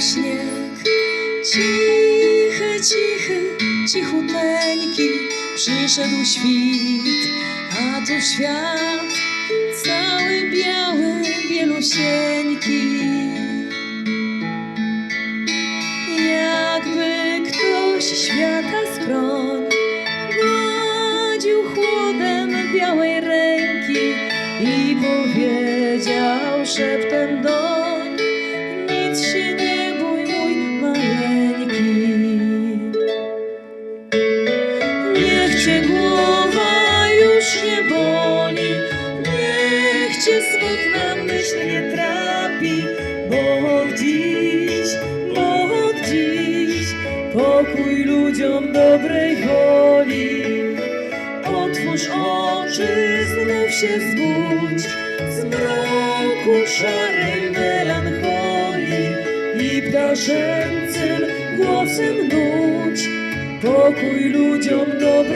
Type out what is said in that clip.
śnieg. Cichy, cichy, cichuteńki, przyszedł świt, a tu świat cały biały, bielusieńki. Jakby ktoś świata skroń gładził chłodem białej ręki i powiedział szeptem doń cię głowa już nie boli niech cię smutna myśl nie trapi bo od dziś, bo od dziś pokój ludziom dobrej woli Otwórz oczy, znów się zbudź z mroku szarej melancholii i ptaszęcym głosem nudź pokój ludziom dobrej woli.